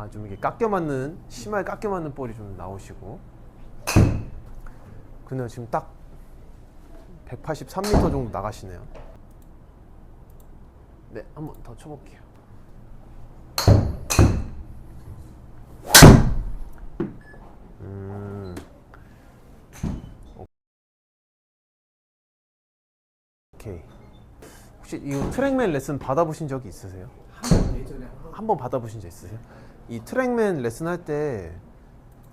아 좀 이게 깎여 맞는 심하게 깎여 맞는 볼이 좀 나오시고 그냥 지금 딱 183m 정도 나가시네요. 네, 한번 더 쳐볼게요. 음. 오케이. 혹시 이 트랙맨 레슨 받아보신 적이 있으세요? 예전에 한한번 받아보신 적 있으세요? 이 트랙맨 레슨 할 때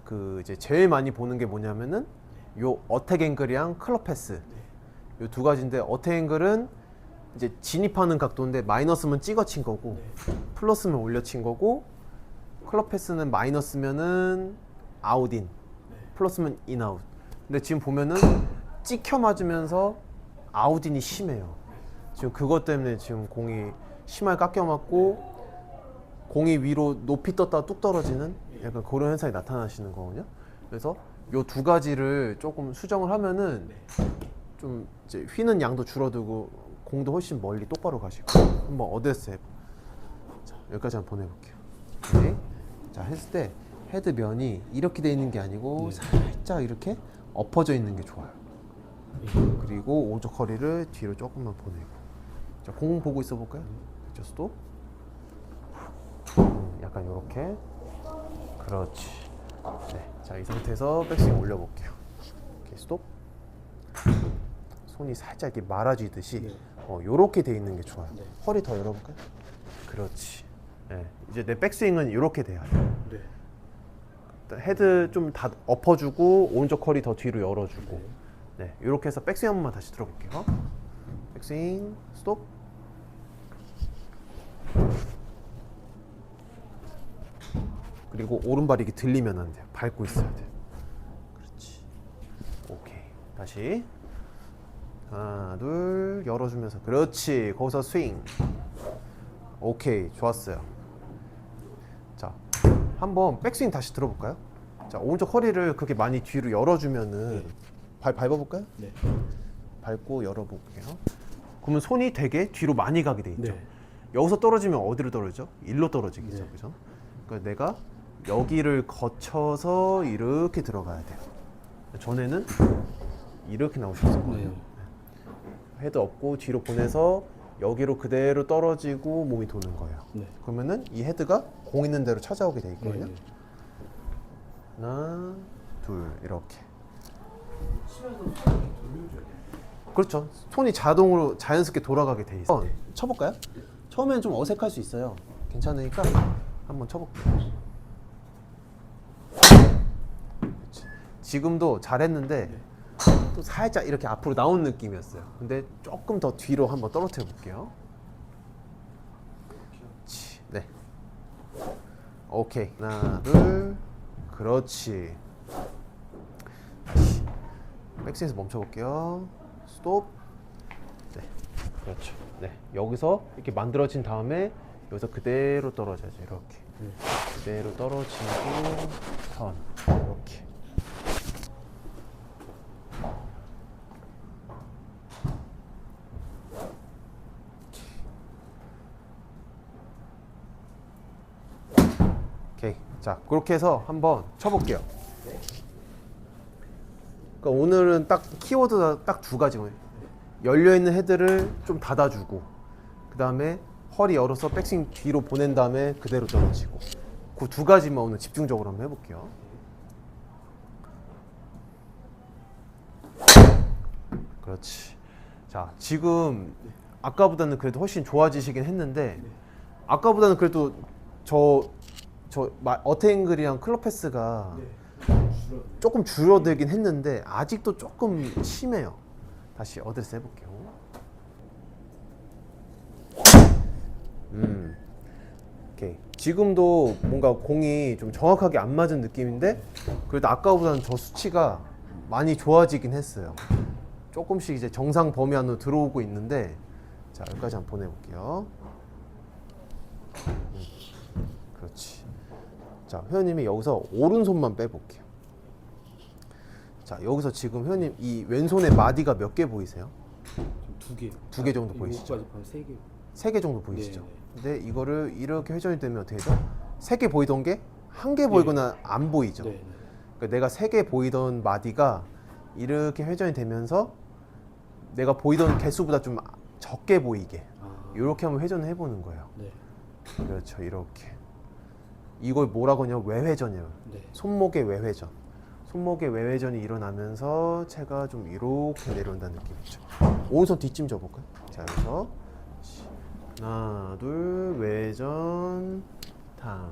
그 이제 제일 많이 보는 게 뭐냐면은 요 어택 앵글이랑 클럽 패스. 요 두 가지인데 어택 앵글은 이제 진입하는 각도인데 마이너스면 찍어친 거고 플러스면 올려친 거고 클럽 패스는 마이너스면은 아웃인 플러스면 인아웃. 근데 지금 보면은 찍혀 맞으면서 아웃인이 심해요. 지금 그것 때문에 지금 공이 심하게 깎여 맞고 공이 위로 높이 떴다 뚝 떨어지는 약간 그런 현상이 나타나시는 거거든요. 그래서 요 두 가지를 조금 수정을 하면은 좀 이제 휘는 양도 줄어들고 공도 훨씬 멀리 똑바로 가시고 한번 어드레스 자, 여기까지 한번 보내볼게요. 오케이. 자 했을 때 헤드 면이 이렇게 돼 있는 게 아니고 살짝 이렇게 엎어져 있는 게 좋아요. 그리고 오른쪽 허리를 뒤로 조금만 보내고 자, 공 보고 있어 볼까요? 그죠 스톱 음, 약간 요렇게 그렇지 네, 자이 상태에서 백스윙 올려볼게요 오케이 스톱 손이 살짝 이렇게 말아지듯이 네. 어, 요렇게 돼 있는 게 좋아요 네. 허리 더 열어볼까요? 그렇지 네, 이제 내 백스윙은 이렇게 돼야 돼요 네. 헤드 좀 다 엎어주고 오른쪽 허리 더 뒤로 열어주고 네, 이렇게 해서 백스윙 한 번만 다시 들어볼게요. 백스윙, 스톱. 그리고 오른발이 이렇게 들리면 안 돼요. 밟고 있어야 돼요. 그렇지. 오케이. 다시. 하나, 둘, 열어주면서. 그렇지. 거기서 스윙. 오케이. 좋았어요. 자, 한번 백스윙 다시 들어볼까요? 자, 오른쪽 허리를 그렇게 많이 뒤로 열어주면은 발 밟아볼까요? 네. 밟고 열어볼게요. 그러면 손이 되게 뒤로 많이 가게 돼 있죠. 네. 여기서 떨어지면 어디로 떨어지죠? 일로 떨어지겠죠, 네. 그죠? 그러니까 내가 여기를 거쳐서 이렇게 들어가야 돼요. 전에는 이렇게 나오셨었거든요. 네. 헤드 업고 뒤로 보내서 여기로 그대로 떨어지고 몸이 도는 거예요. 네. 그러면은 이 헤드가 공 있는 대로 찾아오게 돼 있거든요. 네. 하나, 둘 이렇게. 그렇죠. 손이 자동으로 자연스럽게 돌아가게 돼 있어. 네. 쳐볼까요? 처음엔 좀 어색할 수 있어요. 괜찮으니까 한번 쳐볼게요. 그렇 지. 지금도 잘했는데 또 살짝 이렇게 앞으로 나온 느낌이었어요. 근데 조금 더 뒤로 한번 떨어뜨려 볼게요. 그렇지. 네. 오케이. 하나, 둘. 그렇지. 다시. 백스에서 멈춰 볼게요. 스톱. 네. 그렇죠. 네. 여기서 이렇게 만들어진 다음에 여기서 그대로 떨어져야죠. 이렇게. 네. 그대로 떨어지고 선. 이렇게. 오케이. 자, 그렇게 해서 한번 쳐볼게요. 그러니까 오늘은 딱 키워드가 딱 두 가지거든요. 열려 있는 헤드를 좀 닫아주고, 그 다음에 허리 열어서 백스윙 뒤로 보낸 다음에 그대로 떨어지고, 그 두 가지만 오늘 집중적으로 한번 해볼게요. 그렇지. 자, 지금 아까보다는 그래도 훨씬 좋아지시긴 했는데, 아까보다는 그래도 저, 저 마- 어테잉글이랑 클럽 패스가 네. 조금 줄어들긴 했는데 아직도 조금 심해요. 다시 어드레스 해볼게요. 음, 오케이. 지금도 뭔가 공이 좀 정확하게 안 맞은 느낌인데 그래도 아까보다는 저 수치가 많이 좋아지긴 했어요. 조금씩 이제 정상 범위 안으로 들어오고 있는데 자 여기까지 한번 보내볼게요. 음, 그렇지. 자 회원님이 여기서 오른손만 빼볼게요. 자 여기서 지금 회원님 이 왼손의 마디가 몇 개 보이세요? 두 개. 두 개 정도 이 보이시죠? 세 개. 세 개 정도 보이시죠? 네, 근데 이거를 이렇게 회전이 되면 어떻게 되죠? 세 개 보이던 게 한 개 보이거나 안 보이죠. 네. 네. 그러니까 내가 세 개 보이던 마디가 이렇게 회전이 되면서 내가 보이던 개수보다 좀 적게 보이게 아. 이렇게 한번 회전을 해보는 거예요. 네. 그렇죠, 이렇게. 이걸 뭐라고 하냐면 외회전이에요. 네. 손목의 외회전. 손목의 외회전이 일어나면서 채가 좀 이렇게 내려온다는 느낌이죠. 오른손 뒷짐 져볼까요? 자, 여기서 하나, 둘, 외회전, 탕.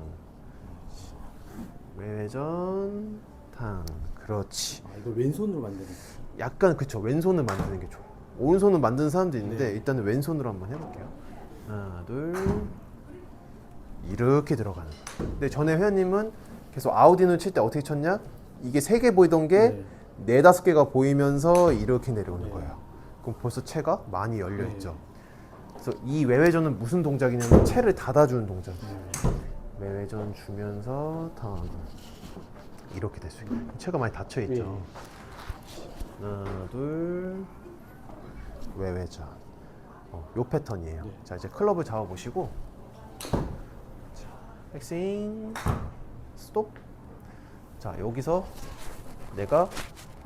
외회전, 탕. 그렇지. 아 이거 왼손으로 만드는. 약간 그쵸 왼손을 만드는 게 좋아. 오른손을 만드는 사람도 있는데 네. 일단은 왼손으로 한번 해볼게요. 하나, 둘, 이렇게 들어가는. 거. 근데 전에 회원님은 계속 아우디는 칠 때 어떻게 쳤냐? 이게 세 개 보이던 게 네. 네 다섯 개가 보이면서 이렇게 내려오는 네. 거예요. 그럼 벌써 채가 많이 열려 네. 있죠. 그래서 이 외회전은 무슨 동작이냐면 채를 닫아주는 동작이에요. 네. 외회전 주면서 턴 이렇게 될 수 있어요. 채가 많이 닫혀 있죠. 네. 하나 둘 외회전. 어, 요 패턴이에요. 네. 자 이제 클럽을 잡아 보시고 자, 백스윙 스톱. 자 여기서 내가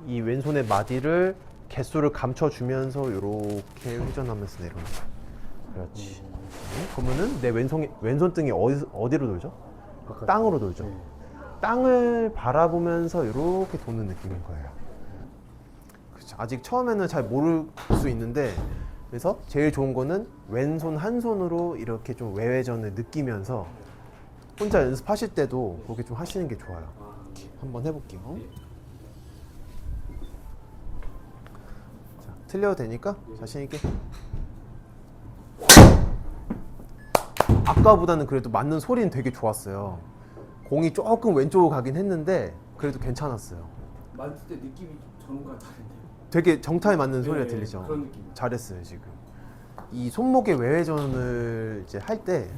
이 왼손의 마디를 개수를 감춰주면서 이렇게 회전하면서 내려오는 거야. 그렇지. 네, 그러면은 내 왼손 왼손 등이 어디 어디로 돌죠? 땅으로 돌죠. 네. 땅을 바라보면서 이렇게 도는 느낌인 거예요. 그쵸. 아직 처음에는 잘 모를 수 있는데 그래서 제일 좋은 거는 왼손 한 손으로 이렇게 좀 외회전을 느끼면서 혼자 연습하실 때도 그렇게 좀 하시는 게 좋아요. 아, 한번 해볼게요. 네. 자, 틀려도 되니까 자신 있게. 아까보다는 그래도 맞는 소리는 되게 좋았어요. 공이 조금 왼쪽으로 가긴 했는데 그래도 괜찮았어요. 만들 때 느낌이 전과 다른데요. 되게 정타에 맞는 소리가 네, 들리죠. 그런 느낌. 잘했어요 지금. 이 손목의 외회전을 이제 할 때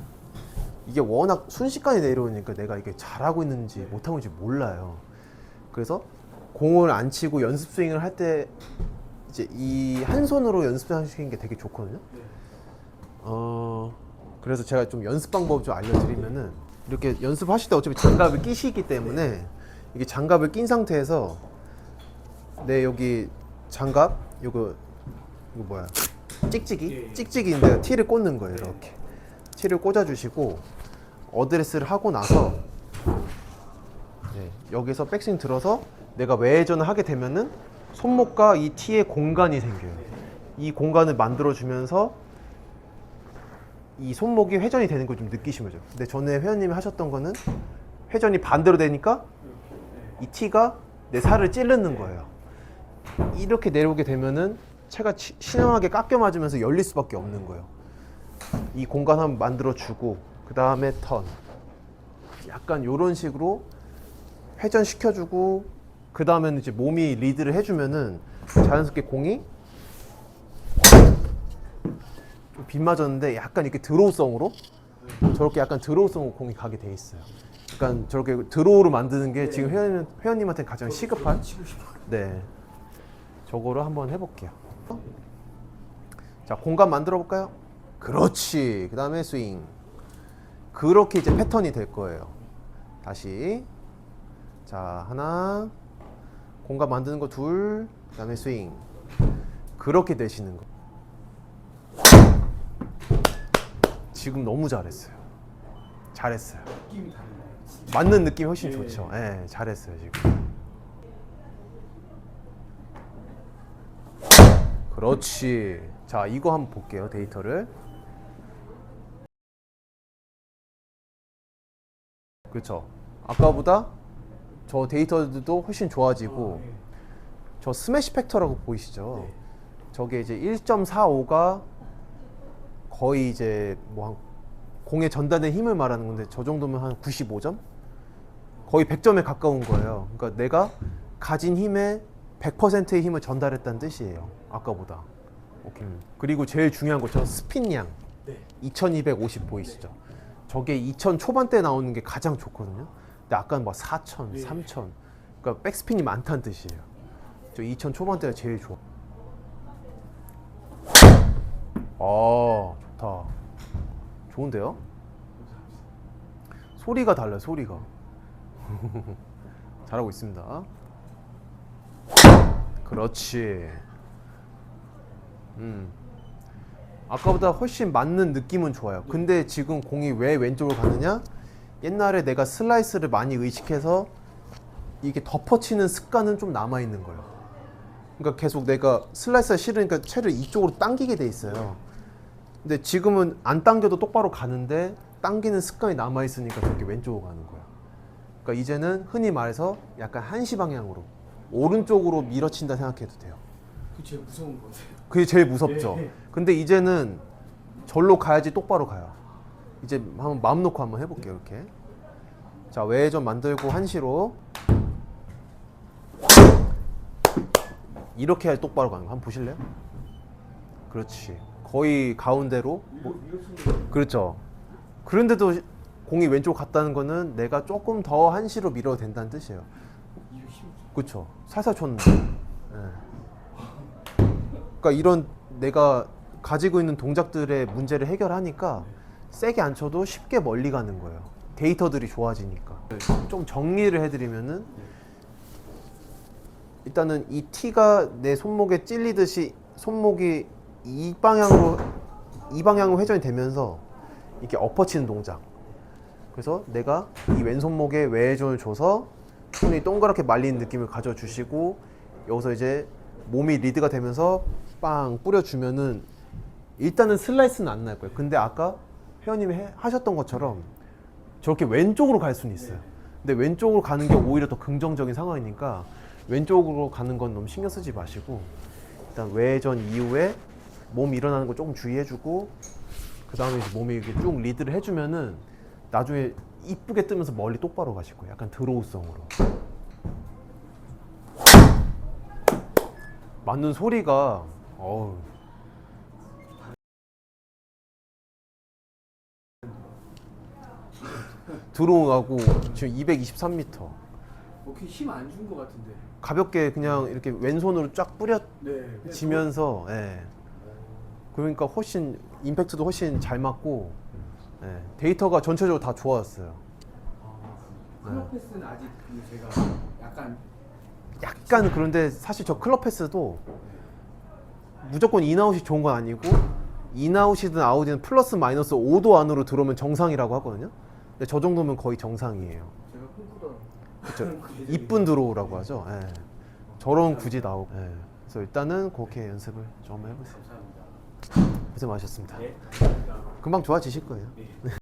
이게 워낙 순식간에 내려오니까 내가 이게 잘하고 있는지 네. 못하고 있는지 몰라요. 그래서 공을 안 치고 연습 스윙을 할 때 이제 이 한 손으로 연습하시는 게 되게 좋거든요. 네. 어 그래서 제가 좀 연습 방법 좀 알려드리면은 이렇게 연습하실 때 어차피 장갑을 끼시기 때문에 이게 장갑을 낀 상태에서 내 여기 장갑 요거 이거 뭐야 찍찍이 예. 찍찍이인데 티를 꽂는 거예요 이렇게 티를 꽂아주시고 어드레스를 하고 나서 네, 여기서 백스윙 들어서 내가 외회전을 하게 되면은 손목과 이 티에 공간이 생겨요. 이 공간을 만들어 주면서 이 손목이 회전이 되는 걸 좀 느끼시면 죠 근데 전에 회원님이 하셨던 거는 회전이 반대로 되니까 이 티가 내 살을 찌르는 거예요. 이렇게 내려오게 되면은 치- 신형하게 깎여 맞으면서 열릴 수밖에 없는 거예요. 이 공간 한번 만들어 주고 그 다음에 턴. 약간 이런 식으로 회전 시켜주고 그 다음에는 이제 몸이 리드를 해주면은 자연스럽게 공이 좀 빗맞았는데 약간 이렇게 드로우성으로 저렇게 약간 드로우성으로 공이 가게 돼 있어요. 약간 저렇게 드로우로 만드는 게 지금 회원, 회원님한테 가장 시급한. 네. 저거를 한번 해볼게요. 자, 공간 만들어 볼까요? 그렇지. 그 다음에 스윙. 그렇게 이제 패턴이 될 거예요. 다시. 자, 하나. 공간 만드는 거 둘. 그 다음에 스윙. 그렇게 되시는 거. 지금 너무 잘했어요. 잘했어요. 맞는 느낌이 훨씬 예. 좋죠. 예, 잘했어요 지금. 그렇지. 자, 이거 한번 볼게요 데이터를. 그렇죠. 아까보다 저 데이터들도 훨씬 좋아지고 아, 네. 저 스매시 팩터라고 보이시죠? 네. 저게 이제 1.45가 거의 이제 뭐한 공에 전달된 힘을 말하는 건데 저 정도면 한 95점? 거의 100점에 가까운 거예요. 그러니까 내가 가진 힘의 100%의 힘을 전달했다는 뜻이에요. 아까보다. 오케이. 그리고 제일 중요한 거 저 스핀량 네. 2250 보이시죠? 저게 2000 초반대 나오는 게 가장 좋거든요. 근데 아까는 막 4000, 네. 3000. 그러니까 백스핀이 많다는 뜻이에요. 저2000 초반대가 제일 좋아. 아, 좋다. 좋은데요? 소리가 달라요 소리가 잘하고 있습니다 그렇지 음 아까보다 훨씬 맞는 느낌은 좋아요 근데 지금 공이 왜 왼쪽으로 가느냐 옛날에 내가 슬라이스를 많이 의식해서 이게 덮어치는 습관은 좀 남아 있는 거예요 그러니까 계속 내가 슬라이스가 싫으니까 채를 이쪽으로 당기게 돼 있어요 근데 지금은 안 당겨도 똑바로 가는데 당기는 습관이 남아 있으니까 저렇게 왼쪽으로 가는 거야. 그러니까 이제는 흔히 말해서 약간 한시 방향으로 오른쪽으로 밀어친다 생각해도 돼요. 그 제일 무서운 건데. 그게 제일 무섭죠. 예. 근데 이제는 절로 가야지 똑바로 가요. 이제 한번 마음 놓고 한번 해볼게요. 이렇게. 자 외전 만들고 한시로 이렇게 해야 똑바로 가는 거 한번 보실래요? 그렇지. 거의 가운데로 쓰는 그렇죠. 그런데도 공이 왼쪽 갔다는 거는 내가 조금 더 한시로 밀어도 된다는 뜻이에요. 그렇죠. 살살 쳤는데. 예. 그러니까 이런 내가 가지고 있는 동작들의 문제를 해결하니까 세게 안 쳐도 쉽게 멀리 가는 거예요. 데이터들이 좋아지니까. 좀 정리를 해드리면은 일단은 이 티가 내 손목에 찔리듯이 손목이 이 방향으로 이 방향으로 회전이 되면서 이렇게 엎어치는 동작. 그래서 내가 이 왼손목에 외회전을 줘서 손이 동그랗게 말리는 느낌을 가져주시고 여기서 이제 몸이 리드가 되면서 빵 뿌려주면은 일단은 슬라이스는 안 날 거예요. 근데 아까 회원님이 해- 하셨던 것처럼 저렇게 왼쪽으로 갈 수는 있어요. 근데 왼쪽으로 가는 게 오히려 더 긍정적인 상황이니까 왼쪽으로 가는 건 너무 신경 쓰지 마시고 일단 외전 이후에 몸 일어나는 거 조금 주의해주고 그 다음에 이제 몸이 이렇게 쭉 리드를 해주면은 나중에 이쁘게 뜨면서 멀리 똑바로 가실 거예요. 약간 드로우성으로. 맞는 소리가 어우. 드로우하고 지금 223m 오케이 힘안 준 것 같은데. 가볍게 그냥 이렇게 왼손으로 쫙 네. 뿌려지면서 예. 그러니까 훨씬 임팩트도 훨씬 잘 맞고 예. 데이터가 전체적으로 다 좋아졌어요. 클럽 패스는 아직 그 제가 약간 약간 그런데 사실 저 클럽 패스도 무조건 인아웃이 좋은 건 아니고 인아웃이든 아웃이든 플러스 마이너스 5도 안으로 들어오면 정상이라고 하거든요. 근데 저 정도면 거의 정상이에요. 제가 꿈꾸던 그렇죠. 이쁜 드로우라고 하죠. 예. 저런 굳이 나오고. 예. 그래서 일단은 그렇게 연습을 좀 해보세요. 감사합니다. 고생 많으셨습니다. 네. 감사합니다. 금방 좋아지실 거예요. 네.